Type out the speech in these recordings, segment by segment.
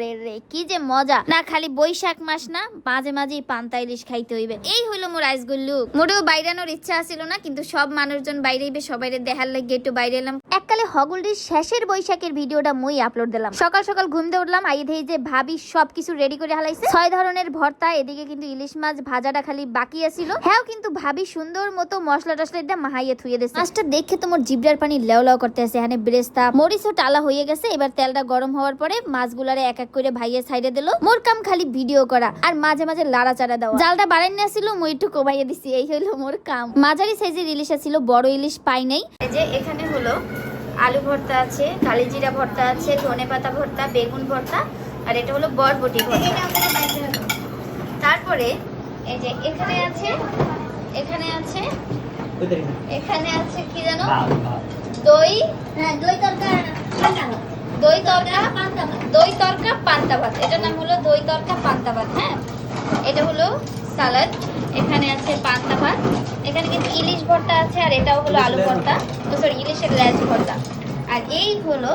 রে রে, কি যে মজা। না, খালি বৈশাখ মাস না, মাঝে মাঝে পান্তা ইলিশ খাইতে হইবে। এই হইল মোর আইসগুল লুক। মোটেও বাইরানোর ইচ্ছা আছিল না, কিন্তু সব মানুষজন বাইরেইবে সবাই দেখার লাগে একটু বাইরে এলাম। এককালে হগলটির শেষের বৈশাখের ভিডিওটা মই আপলোড দিলাম। সকাল সকাল ঘুম দিয়ে উঠলাম আই দেই যে ভাবি সবকিছু রেডি করে হালাইছে। ছয় ধরনের ভর্তা, এদিকে কিন্তু ইলিশ মাছ ভাজাটা খালি বাকি আছিল। হ্যাঁ কিন্তু ভাবি সুন্দর মতো মশলা টসলা এটা মাহাইয়ে থুয়ে দিছে। মাছটা দেখে তোমার জিবরার পানি লেও লেও করতে আছে, এখানে ব্রেস্তা মরিচও টালা হয়ে গেছে। এবার তেলটা গরম হওয়ার পরে মাছগুলারে এক এক এক করে ভাইয়ের সাইডে দিল। মোর কাম খালি ভিডিও করা আর মাঝে মাঝে লাড়া চাড়া দেওয়া। জালটা বাড়াই না ছিল মই একটু কমাইয়ে দিছি। এই হলো মোর কাম। মাঝারি সাইজের ইলিশ ছিল বড় ইলিশ পাই নাই। যে এখানে হলো আলু ভর্তা আছে, কালিজিরা ভর্তা আছে, ধনে পাতা ভর্তা, বেগুন ভর্তা, আর এটা হলো বরবটি ভর্তা। তারপরে এই যে এখানে আছে এখানে আছে এখানে আছে কি জানো? দই। হ্যাঁ দই তরকা দই তরকা পান্তা ভাত এটার নাম হলো দই তরকা পান্তা ভাত হ্যাঁ? এটা হলো সালাদ। এখানে আছে পান্তা ভাত এখানে কিন্তু ইলিশ ভর্তা আছে আর এটাও হলো আলু ভর্তা। সরি ইলিশের ল্যাচ ভর্তা। আর এই হলো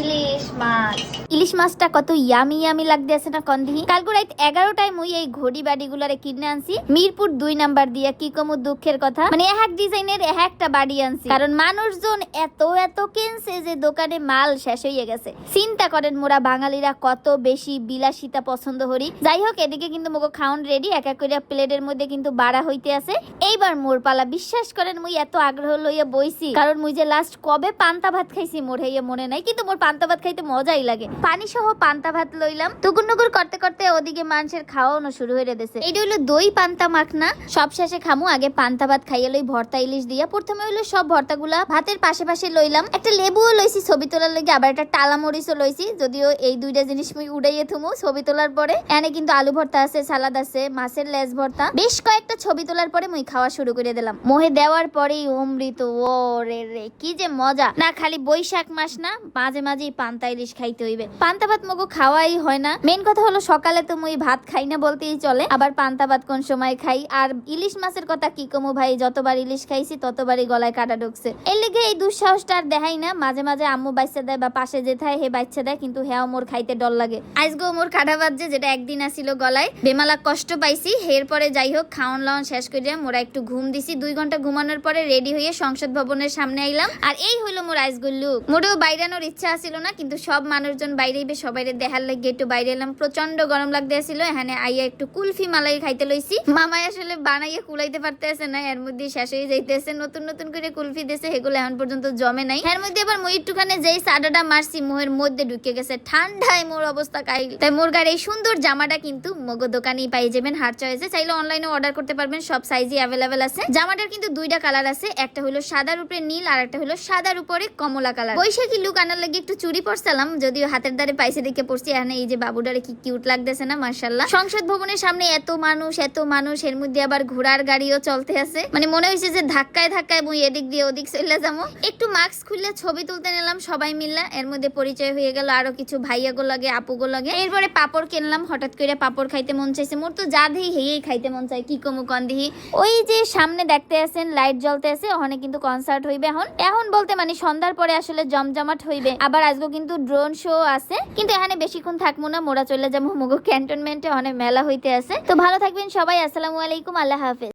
ইলিশ মাছ। ইলিশ মাছটা কত ইয়ামি ইয়ামি লাগতে আছে না কন্দিহি কালকে রাত এগারোটায় মুই এই ঘড়ি বাড়ি গুলারে কিনে আনছি। মিরপুর দুই নাম্বার দিয়া কি কমু দুঃখের কথা? মানে এক ডিজাইনের এক একটা বাড়ি আনছি। কারণ মানুষজন এত এত কিনছে যে দোকানে মাল শেষ হয়ে গেছে। চিন্তা করেন মোরা বাঙালিরা কত বেশি বিলাসিতা পছন্দ করি। যাই হোক, এদিকে কিন্তু মোকে খাউন রেডি এক এক করে প্লেটের মধ্যে কিন্তু বাড়া হইতে আছে। এইবার মোর পালা, বিশ্বাস করেন মুই এত আগ্রহ লইয়া বইছি। কারণ মুই যে লাস্ট কবে পান্তা ভাত খাইছি মোর হইয়া মনে নাই, কিন্তু মোর পান্তা ভাত খাইতে মজাই লাগে। পানি সহ পান্তা ভাত লইলাম। টুকুর করতে করতে ওদিকে মানুষের খাওয়ানো শুরু হয়ে দিয়েছে এটা হইল দই পান্তা মাখনা। সব শেষে খামু, আগে পান্তা ভাত খাইয়া লই ভর্তা ইলিশ দিয়া। প্রথমে হইল সব ভর্তাগুলা ভাতের পাশে পাশে লইলাম। একটা লেবুও লইছি, ছবি তোলার লাগে আবার একটা টালা মরিচও লইছি। যদিও এই দুইটা জিনিস মুই উড়াইয়ে থুমু ছবি তোলার পরে। এনে কিন্তু আলু ভর্তা আছে, সালাদ আছে, মাছের লেজ ভর্তা। বেশ কয়েকটা ছবি তোলার পরে মুই খাওয়া শুরু করে দিলাম। মোহে দেওয়ার পরেই অমৃত ও রে রে, কি যে মজা। না, খালি বৈশাখ মাস না, মাঝে মাঝে মাঝেই পান্তা ইলিশ খাইতে হইবে। পান্তা ভাত মগো খাওয়াই হয় না। মেন কথা হলো সকালে তো মুই ভাত খাই না বলতেই চলে। আবার পান্তা ভাত কোন সময় খাই? আর ইলিশ মাছের কথা কি কমু ভাই? যতবার ইলিশ খাইছি, ততবারই গলায় কাটা ঢুকছে। এর লিগে এই দুঃসাহসটা আর দেখাই না। মাঝে মাঝে আম্মু বাচ্চা দেয় বা পাশে যে থায়, হে বাচ্চা দেয়, কিন্তু হ্যাঁ মোর খাইতে ডর লাগে। আজগো মোর কাটা বাজছে যেটা একদিন আসিল গলায়, বেমালা কষ্ট পাইছি। এর পরে যাই হোক খাওয়ান লাওয়ান শেষ করে মোরা একটু ঘুম দিছি। দুই ঘণ্টা ঘুমানোর পরে রেডি হয়ে সংসদ ভবনের সামনে আইলাম। আর এই হইল মোর আইসগুল লুক। মোটেও বাইরানোর ইচ্ছা আসিল না, কিন্তু সব মানুষজন বাইরেইবে সবাই দেখার লাগে একটু বাইরে এলাম। প্রচণ্ড গরম লাগতে আসিল এখানে আইয়া একটু কুলফি মালাই খাইতে লইছি। মামাই আসলে বানাইয়া কুলাইতে পারতে আছে না, এর মধ্যে শেষ হয়ে যাইতেছে। নতুন নতুন করে কুলফি দিয়েছে সেগুলো এখন পর্যন্ত জমে নাই। এর মধ্যে আবার মই একটুখানে যেই সাডাটা মারছি, মোহের মধ্যে ঢুকে গেছে। ঠান্ডায় মোর অবস্থা কাহিল তাই মোর গাড়ি এই সুন্দর জামাটা কিন্তু মগো দোকানেই পাই যাবেন হার চয়েসে। চাইলে অনলাইনে অর্ডার করতে পারবেন, সব সাইজই অ্যাভেলেবেল আছে। জামাটার কিন্তু দুইটা কালার আছে, একটা হলো সাদার উপরে নীল আর একটা হলো সাদার উপরে কমলা কালার বৈশাখী লুক আনার লাগে একটু চুরি পরছিলাম, যদিও হাতের দ্বারে পাইছে দেখে পড়ছি। এখানে এই যে বাবুডারে কি কিউট লাগতেছে না মার্শাল্লাহ সংসদ ভবনের সামনে এত মানুষ এত মানুষ, এর মধ্যে আবার ঘোড়ার গাড়িও চলতে আছে। মানে মনে হয়েছে যে ধাক্কায় ধাক্কায় মুই এদিক দিয়ে ওদিক চলে যাব। একটু মাস্ক খুললে ছবি তুলতে নিলাম, সবাই মিললা। এর মধ্যে পরিচয় হয়ে গেল আরও কিছু ভাইয়া গো লাগে আপু গো লাগে। এরপরে পাপড় কিনলাম, হঠাৎ করে পাপড় খাইতে মন চাইছে। মোর তো যা দেহি হেয়েই খাইতে মন চাই কি কমু কন দিহি। ওই যে সামনে দেখতে আছেন লাইট জ্বলতে আছে, ওখানে কিন্তু কনসার্ট হইবে এখন। এখন বলতে মানে সন্ধ্যার পরে আসলে জমজমাট হইবে। আবার আজকে কিন্তু ড্রোন শো আছে। কিন্তু এখানে বেশিক্ষণ থাকব না, মোরা চলে যাব মুগো ক্যান্টনমেন্টে অনেক মেলা হইতে আছে। তো ভালো থাকবেন সবাই, আসসালামু আলাইকুম, আল্লাহ হাফেজ।